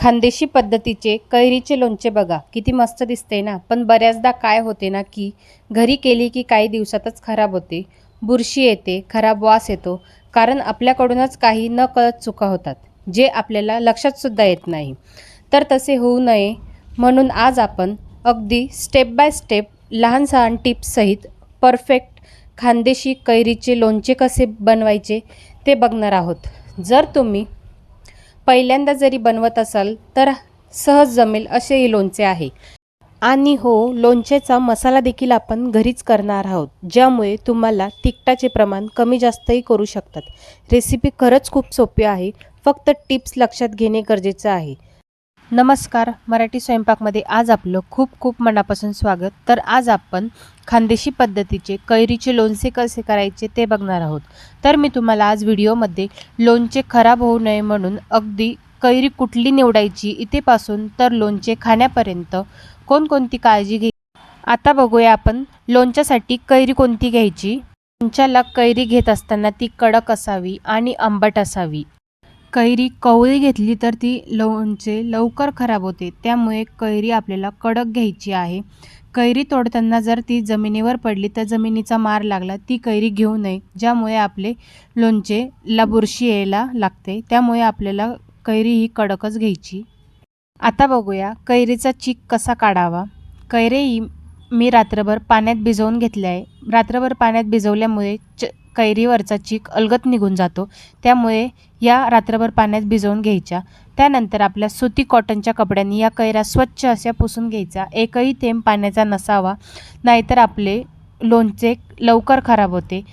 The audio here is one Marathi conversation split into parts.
खानदेशी पद्धतीचे कैरीचे लोणचे बघा. किती मस्त दिसते ना. पण बऱ्याचदा काय होते ना की घरी केली की काही दिवसातच खराब होते. बुरशी येते खराब वास येतो. कारण आपल्याकडूनच काही न कळत चुका होतात जे आपल्याला लक्षातसुद्धा येत नाही. तर तसे होऊ नये. म्हणून आज आपण अगदी स्टेप बाय स्टेप लहान सहान टिप्ससहित परफेक्ट खानदेशी कैरीचे लोणचे कसे बनवायचे ते बघणार आहोत. जर तुम्ही पहिल्यांदा जरी बनवत असाल तर सहज जमेल असे हे लोणचे आहे. आणि हो लोणचेचा मसाला देखील आपण घरीच करणार आहोत ज्यामुळे तुम्हाला तिखटाचे प्रमाण कमी जास्तही करू शकतात. रेसिपी खरंच खूप सोपी आहे फक्त टिप्स लक्षात घेणे गरजेचं आहे. नमस्कार मराठी स्वयंपाकमध्ये आज आपलं खूप खूप मनापासून स्वागत. तर आज आपण खानदेशी पद्धतीचे कैरीचे लोणचे कसे करायचे ते बघणार आहोत. तर मी तुम्हाला आज व्हिडिओमध्ये लोणचे खराब होऊ नये म्हणून अगदी कैरी कुठली निवडायची इथेपासून तर लोणचे खाण्यापर्यंत कोणकोणती काळजी घे आता बघूया आपण लोणच्यासाठी कैरी कोणती घ्यायची? लोणच्याला कैरी घेत असताना ती कडक असावी आणि आंबट असावी. कैरी कवळी घेतली तर ती लोणचे लवकर खराब होते. त्यामुळे कैरी आपल्याला कडक घ्यायची आहे. कैरी तोडताना जर ती जमिनीवर पडली तर जमिनीचा मार लागला ती कैरी घेऊ नये ज्यामुळे आपले लोणचे ला बुरशी यायला लागते. त्यामुळे आपल्याला कैरी ही कडकच घ्यायची. आता बघूया कैरीचा चीक कसा काढावा. कैरी ही मी रात्रभर पाण्यात भिजवून घेतले आहे. रात्रभर पाण्यात भिजवल्यामुळे च कैरीवरचा चीक अलगत निघून जातो. त्यामुळे या रात्रभर पाण्यात भिजवून घ्यायच्या. त्यानंतर आपल्या सुती कॉटनच्या कपड्यांनी या कैऱ्या स्वच्छ अशा पुसून घ्यायचा एकही थेंब पाण्याचा नसावा नाहीतर आपले लोणचे लवकर खराब होते.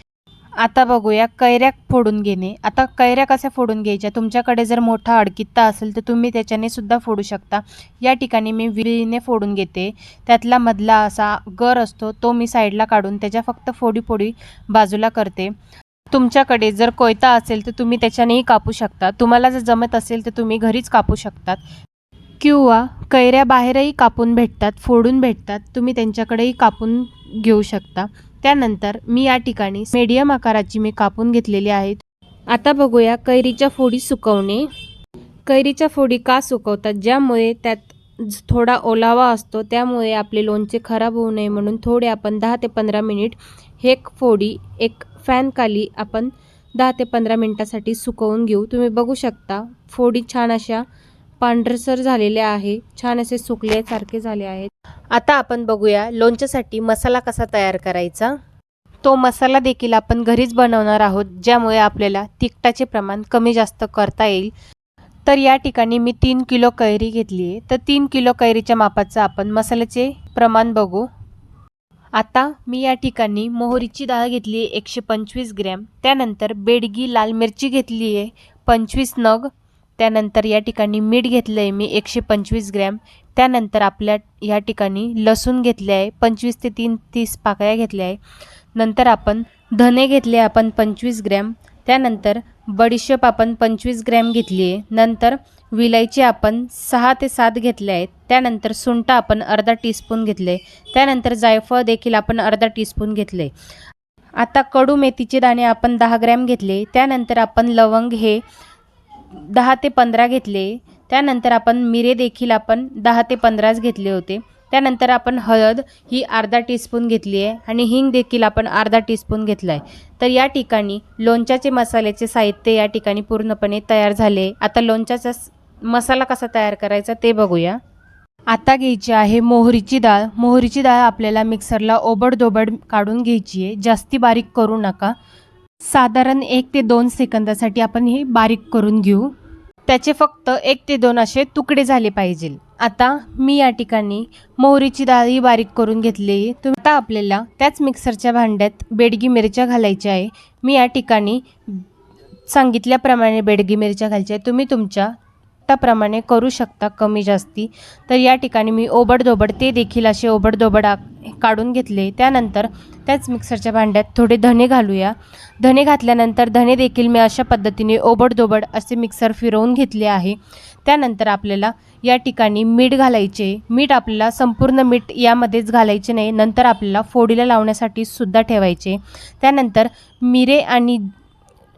आता बघूया कैऱ्या फोडून घेणे. आता कैऱ्या कशा फोडून घ्यायच्या? तुमच्याकडे जर मोठा अडकित्ता असेल तर तुम्ही त्याच्याने सुद्धा फोडू शकता. या ठिकाणी मी विळीने फोडून घेते. त्यातला मधला असा गर असतो तो मी साईडला काढून त्याच्या फक्त फोडी फोडी बाजूला करते. तुमच्याकडे जर कोयता असेल तर तुम्ही त्याच्यानेही कापू शकता. तुम्हाला जर जमत असेल तर तुम्ही घरीच कापू शकतात. किंवा कैऱ्या बाहेरही कापून भेटतात फोडून भेटतात. तुम्ही त्यांच्याकडेही कापून घेऊ शकता. त्यानंतर मी या ठिकाणी मीडियम आकाराची मी कापून घेतलेली आहेत आता बघूया कैरीच्या फोडी सुकवणे. कैरीच्या फोडी का सुकवतात? ज्यामुळे त्यात ज- थोडा ओलावा असतो त्यामुळे आपले लोणचे खराब होऊ नये म्हणून थोडे आपण दहा ते पंधरा मिनिट हे फोडी एक फॅनखाली आपण दहा ते पंधरा मिनिटासाठी सुकवून घेऊ. तुम्ही बघू शकता फोडी छान अशा पांढरसर झालेले आहे. छान असे सुकल्यासारखे झाले आहेत. आता आपण बघूया लोणच्यासाठी मसाला कसा तयार करायचा. तो मसाला देखील आपण घरीच बनवणार आहोत ज्यामुळे आपल्याला तिखटाचे प्रमाण कमी जास्त करता येईल. तर या ठिकाणी मी तीन किलो कैरी घेतली आहे. तर तीन किलो कैरीच्या मापाचं आपण मसाल्याचे प्रमाण बघू. आता मी या ठिकाणी मोहरीची डाळ घेतली आहे एकशे पंचवीस ग्रॅम. त्यानंतर बेडगी लाल मिरची घेतली आहे पंचवीस नग. त्यानंतर या ठिकाणी मीठ घेतलं आहे मी एकशे पंचवीस ग्रॅम. त्यानंतर आपल्या या ठिकाणी लसूण घेतले आहे पंचवीस ते तीन तीस पाकळ्या घेतल्या आहे. नंतर आपण धने घेतले आपण पंचवीस ग्रॅम. त्यानंतर बडीशेप आपण पंचवीस ग्रॅम घेतली आहे. नंतर विलायची आपण सहा ते सात घेतले आहेत. त्यानंतर सुंठ आपण अर्धा टीस्पून घेतले त्यानंतर जायफळ देखील आपण अर्धा टीस्पून घेतले आता कडू मेथीचे दाणे आपण दहा ग्रॅम घेतले त्यानंतर आपण लवंग हे दहा ते पंधरा घेतले. त्यानंतर आपण मिरे देखील आपण दहा ते पंधराच घेतले होते. त्यानंतर आपण हळद ही अर्धा टीस्पून घेतली आहे आणि हिंग देखील आपण अर्धा टीस्पून घेतला आहे तर या ठिकाणी लोणच्याचे मसाल्याचे साहित्य या ठिकाणी पूर्णपणे तयार झाले. आता लोणच्याचा स- मसाला कसा तयार करायचा ते बघूया. आता घ्यायची आहे मोहरीची डाळ. मोहरीची डाळ आपल्याला मिक्सरला ओबडधोबड काढून घ्यायची आहे. जास्ती बारीक करू नका. साधारण एक ते दोन सेकंदासाठी आपण हे बारीक करून घेऊ. त्याचे फक्त एक ते दोन असे तुकडे झाले पाहिजे. आता मी या ठिकाणी मोहरीची डाळ ही बारीक करून घेतली तुम्ही आता आपल्याला त्याच मिक्सरच्या भांड्यात बेडगी मिरच्या घालायच्या आहे. मी या ठिकाणी सांगितल्याप्रमाणे बेडगी मिरच्या घालायच्या आहे. तुम्ही तुमच्या प्रमाणे करू शकता कमी जास्ती. तर या ठिकाणी मी ओबडधोबड ते देखील असे ओबडधोबड काढून घेतले. त्यानंतर त्याच मिक्सरच्या भांड्यात थोडे धने घालूया. धने घातल्यानंतर धने देखील मी अशा पद्धतीने ओबडधोबड असे मिक्सर फिरवून घेतले आहे. त्यानंतर आपल्याला या ठिकाणी मीठ घालायचे. मीठ आपल्याला संपूर्ण मीठ यामध्येच घालायचे नाही. नंतर आपल्याला फोडीला लावण्यासाठी सुद्धा ठेवायचे. त्यानंतर मिरे आणि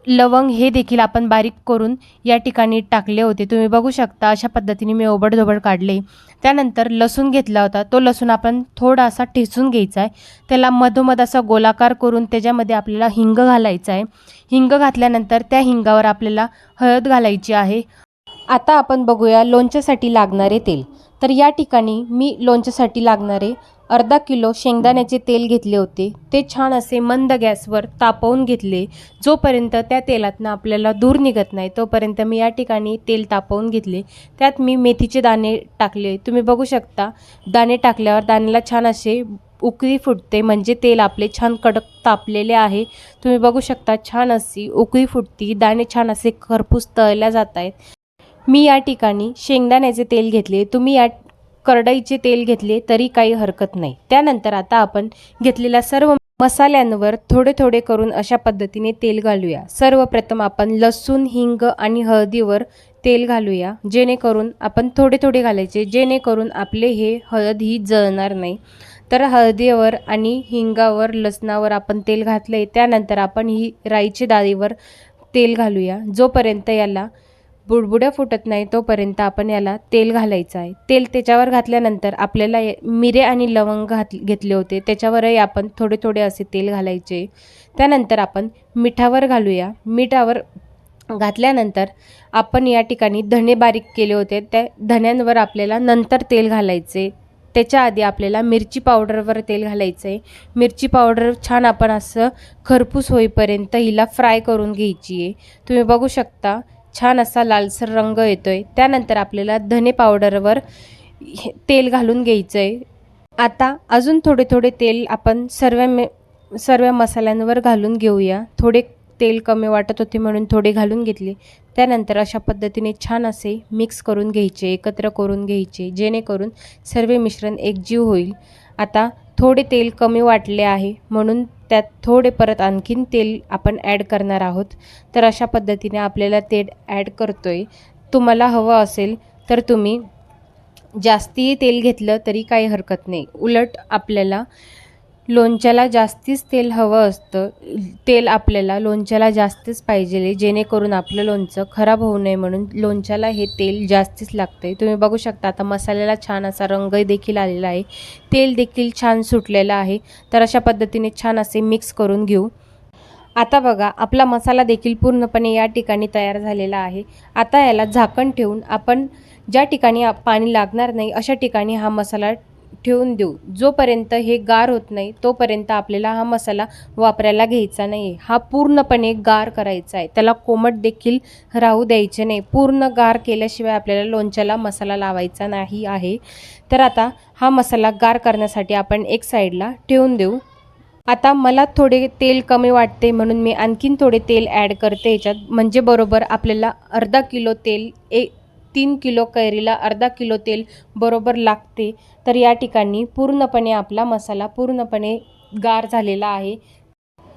लवंग हे देखील आपण बारीक करून या ठिकाणी टाकले होते. तुम्ही बघू शकता अशा पद्धतीने मी ओबडधोबड काढले. त्यानंतर लसूण घेतला होता. तो लसूण आपण थोडासा ठेचून घ्यायचा आहे. त्याला मधोमध असा गोलाकार करून त्याच्यामध्ये आपल्याला हिंग घालायचा आहे. हिंग घातल्यानंतर त्या हिंगावर आपल्याला हळद घालायची आहे. आता आपण बघूया लोणच्यासाठी लागणारे तेल. तर या ठिकाणी मी लोणच्यासाठी लागणारे अर्धा किलो शेंगदाण्याचे तेल घेतले होते. ते छान असे मंद गॅसवर तापवून घेतले. जोपर्यंत त्या तेलातनं आपल्याला दूर निघत नाही तोपर्यंत मी या ठिकाणी तेल तापवून घेतले. त्यात मी मेथीचे दाणे टाकले. तुम्ही बघू शकता दाणे टाकल्यावर दाण्याला छान असे उकळी फुटते म्हणजे तेल आपले छान कडक तापलेले आहे. तुम्ही बघू शकता छान अशी उकळी फुटती. दाणे छान असे खरपूस तळल्या जात आहेत. मी या ठिकाणी शेंगदाण्याचे तेल घेतले. तुम्ही या करडईचे तेल घेतले तरी काही हरकत नाही. त्यानंतर आता आपण घेतलेल्या सर्व मसाल्यांवर थोडे थोडे करून अशा पद्धतीने तेल घालूया. सर्वप्रथम आपण लसूण हिंग आणि हळदीवर तेल घालूया. जेणेकरून आपण थोडे थोडे घालायचे. जेणेकरून आपले हे हळद ही जळणार नाही. तर हळदीवर आणि हिंगावर लसणावर आपण तेल घातले त्यानंतर आपण ही राईच्या डाळीवर तेल घालूया. जोपर्यंत याला बुडबुड्या फुटत नाही तोपर्यंत आपण याला तेल घालायचं आहे. तेल त्याच्यावर घातल्यानंतर आपल्याला ये- मिरे आणि लवंग घात घेतले होते. त्याच्यावरही आपण थोडे थोडे असे तेल घालायचे. त्यानंतर आपण मिठावर घालूया. मिठावर घातल्यानंतर आपण या ठिकाणी धणे बारीक केले होते. त्या धण्यांवर आपल्याला नंतर तेल घालायचे. त्याच्या आधी आपल्याला मिरची पावडरवर तेल घालायचं आहे मिरची पावडर छान आपण असं खरपूस होईपर्यंत हिला फ्राय करून घ्यायची आहे तुम्ही बघू शकता छान असा लालसर रंग येतो आहे त्यानंतर आपल्याला धने पावडरवर हे- तेल घालून घ्यायचं आहे आता अजून थोडे थोडे तेल आपण सर्व मे सर्व मसाल्यांवर घालून घेऊया. थोडे तेल कमी वाटत होते म्हणून थोडे घालून घेतले. त्यानंतर अशा पद्धतीने छान असे मिक्स करून घ्यायचे एकत्र करून घ्यायचे जेणेकरून सर्व मिश्रण एकजीव होईल. आता थोडे तेल कमी वाटले आहे म्हणून त्यात थोडे परत आणखीन तेल आपण ॲड करणार आहोत. तर अशा पद्धतीने आपल्याला तेल ॲड करतो आहे तुम्हाला हवं असेल तर तुम्ही जास्ती तेल घेतलं तरी काही हरकत नाही. उलट आपल्याला लोणच्याला जास्तीच तेल हवं असतं. तेल आपल्याला लोणच्याला जास्तीच पाहिजे जेणेकरून आपलं लोणचं खराब होऊ नये म्हणून लोणच्याला हे तेल जास्तीच लागतं आहे तुम्ही बघू शकता आता मसाल्याला छान असा रंग देखील आलेला आहे. तेल देखील छान सुटलेलं आहे. तर अशा पद्धतीने छान असे मिक्स करून घेऊ. आता बघा आपला मसाला देखील पूर्णपणे या ठिकाणी तयार झालेला आहे. आता याला झाकण ठेवून आपण ज्या ठिकाणी पाणी लागणार नाही अशा ठिकाणी हा मसाला ठेवून देऊ. जोपर्यंत हे गार होत नाही तोपर्यंत आपल्याला हा मसाला वापरायला घ्यायचा नाही हा पूर्णपणे गार करायचा आहे. त्याला कोमट देखील राहू द्यायचे नाही. पूर्ण गार केल्याशिवाय आपल्याला लोणच्याला मसाला लावायचा नाही आहे. तर आता हा मसाला गार करण्यासाठी आपण एक साईडला ठेवून देऊ. आता मला थोडे तेल कमी वाटते म्हणून मी आणखीन थोडे तेल ॲड करते. याच्यात म्हणजे बरोबर आपल्याला अर्धा किलो तेल एक तीन किलो कैरीला अर्धा किलो तेल बरोबर लागते. तर या ठिकाणी पूर्णपणे आपला मसाला पूर्णपणे गार झालेला आहे.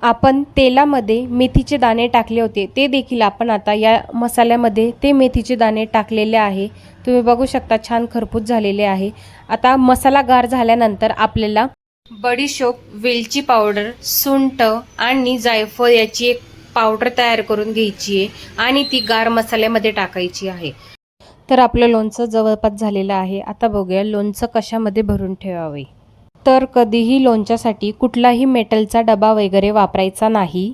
आपण तेलामध्ये मेथीचे दाणे टाकले होते. ते देखील आपण आता या मसाल्यामध्ये ते मेथीचे दाणे टाकलेले आहे. तुम्ही बघू शकता छान खरपूस झालेले आहे. आता मसाला गार झाल्यानंतर आपल्याला बडीशोप वेलची पावडर सुंठ आणि जायफळ याची एक पावडर तयार करून घ्यायची आहे आणि ती गार मसाल्यामध्ये टाकायची आहे. तर आपलं लोणचं जवळपास झालेलं आहे. आता बघूया लोणचं कशामध्ये भरून ठेवावे. तर कधीही लोणच्यासाठी कुठलाही मेटलचा डबा वगैरे वापरायचा नाही.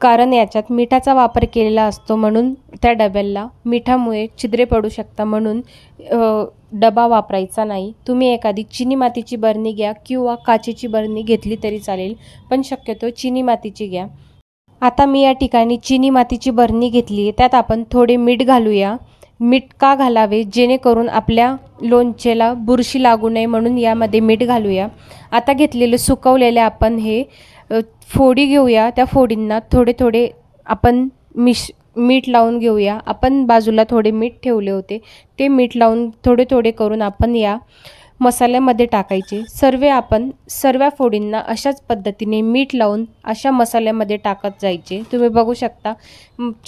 कारण याच्यात मिठाचा वापर केलेला असतो म्हणून त्या डब्याला मिठामुळे छिद्रे पडू शकता म्हणून डबा वापरायचा नाही. तुम्ही एखादी चिनी मातीची बरणी घ्या किंवा काचेची बरणी घेतली तरी चालेल पण शक्यतो चिनी मातीची घ्या. आता मी या ठिकाणी चिनी मातीची बरणी घेतली आहे त्यात आपण थोडे मीठ घालूया. मीठ का घालावे जेणेकरून आपल्या लोणचेला बुरशी लागू नये म्हणून यामध्ये मीठ घालूया. आता घेतलेले सुकवलेले आपण हे फोडी घेऊया. त्या फोडींना थोडे थोडे आपण मिश मीठ लावून घेऊया. आपण बाजूला थोडे मीठ ठेवले होते. ते मीठ लावून थोडे थोडे करून आपण या मसाल्यामध्ये टाकायचे. सर्व आपण सर्व फोडींना अशाच पद्धतीने मीठ लावून अशा मसाल्यामध्ये टाकत जायचे. तुम्ही बघू शकता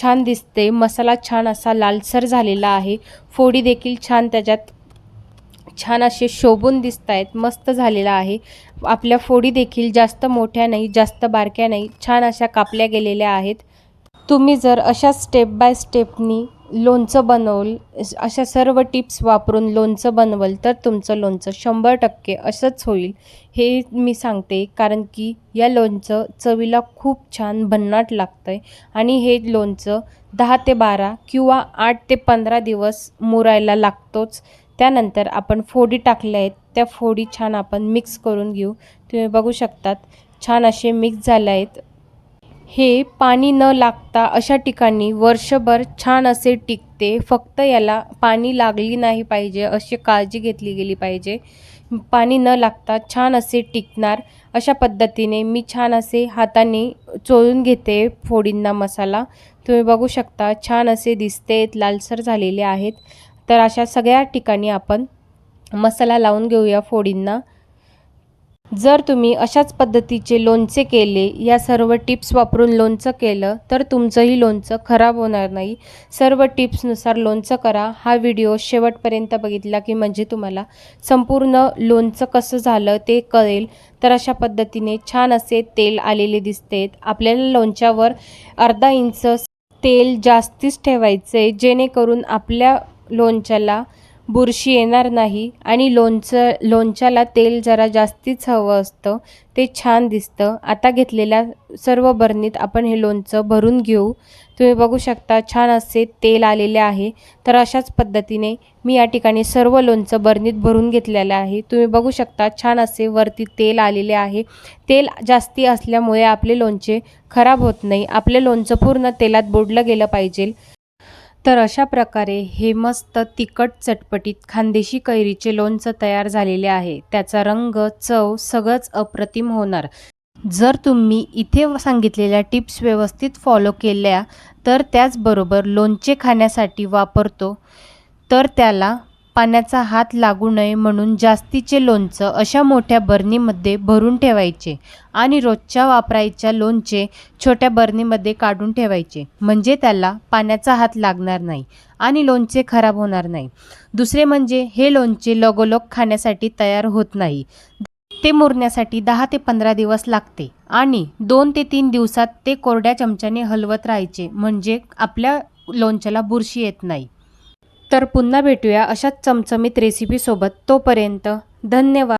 छान दिसते. मसाला छान असा लालसर झालेला आहे. फोडी देखील छान त्याच्यात छान असे शोभून दिसत आहेत मस्त झालेला आहे. आपल्या फोडी देखील जास्त मोठ्या नाही जास्त बारक्या नाही छान अशा कापल्या गेलेल्या आहेत. तुम्ही जर अशा स्टेप बाय स्टेपनी लोणचं बनवल अशा सर्व टिप्स वापरून लोणचं बनवल तर तुमचं लोणचं शंभर टक्के असंच होईल हे मी सांगते. कारण की या लोणचं चवीला खूप छान भन्नाट लागतं आहे आणि हे लोणचं दहा ते बारा किंवा आठ ते पंधरा दिवस मुरायला लागतोच. त्यानंतर आपण फोडी टाकल्या आहेत त्या फोडी छान आपण मिक्स करून घेऊ. तुम्ही बघू शकतात छान असे मिक्स झाले आहेत. हे पाणी न लागता अशा ठिकाणी वर्षभर छान असे टिकते. फक्त याला पाणी लागली नाही पाहिजे अशी काळजी घेतली गेली पाहिजे. पाणी न लागता छान असे टिकणार अशा पद्धतीने मी छान असे हाताने चोळून घेते फोडींना मसाला. तुम्ही बघू शकता छान असे दिसतेत लालसर झालेले आहेत. तर अशा सगळ्या ठिकाणी आपण मसाला लावून घेऊया फोडींना. जर तुम्ही अशाच पद्धतीचे लोणचे केले या सर्व टिप्स वापरून लोणचं केलं तर तुमचंही लोणचं खराब होणार नाही. सर्व टिप्सनुसार लोणचं करा. हा व्हिडिओ शेवटपर्यंत बघितला की म्हणजे तुम्हाला संपूर्ण लोणचं कसं झालं ते कळेल. तर अशा पद्धतीने छान असे तेल आलेले दिसतेत आपल्याला लोणच्यावर अर्धा इंच तेल जास्तीच ठेवायचे जेणेकरून आपल्या लोणच्याला बुरशी येणार नाही आणि लोणचं लोणच्याला तेल जरा जास्तीच हवं असतं ते छान दिसतं. आता घेतलेल्या सर्व बरणीत आपण हे लोणचं भरून घेऊ. तुम्ही बघू शकता छान असे तेल आलेले आहे. तर अशाच पद्धतीने मी या ठिकाणी सर्व लोणचं बरणीत भरून घेतलेलं आहे. तुम्ही बघू शकता छान असे वरती तेल आलेले आहे. तेल जास्ती असल्यामुळे आपले लोणचे खराब होत नाही. आपले लोणचं पूर्ण तेलात बोडलं गेलं पाहिजे. तर अशा प्रकारे हे मस्त तिखट चटपटीत खानदेशी कैरीचे लोणचं तयार झालेले आहे. त्याचा रंग चव सगळंच अप्रतिम होणार. जर तुम्ही इथे सांगितलेल्या टिप्स व्यवस्थित फॉलो केल्या तर त्याचबरोबर लोणचे खाण्यासाठी वापरतो तर त्याला पाण्याचा हात लागू नये म्हणून जास्तीचे लोणचं अशा मोठ्या बरणीमध्ये भरून ठेवायचे आणि रोजच्या वापरायच्या लोणचे छोट्या बरणीमध्ये काढून ठेवायचे. म्हणजे त्याला पाण्याचा हात लागणार नाही आणि लोणचे खराब होणार नाही. दुसरे म्हणजे हे लोणचे लगोलग खाण्यासाठी तयार होत नाही. ते मुरण्यासाठी दहा ते पंधरा दिवस लागते आणि दोन ते तीन दिवसात ते कोरड्या चमच्याने हलवत राहायचे. म्हणजे आपल्या लोणच्याला बुरशी येत नाही. तर पुन्हा भेटूया अशाच चमचमीत रेसिपीसोबत तोपर्यंत धन्यवाद.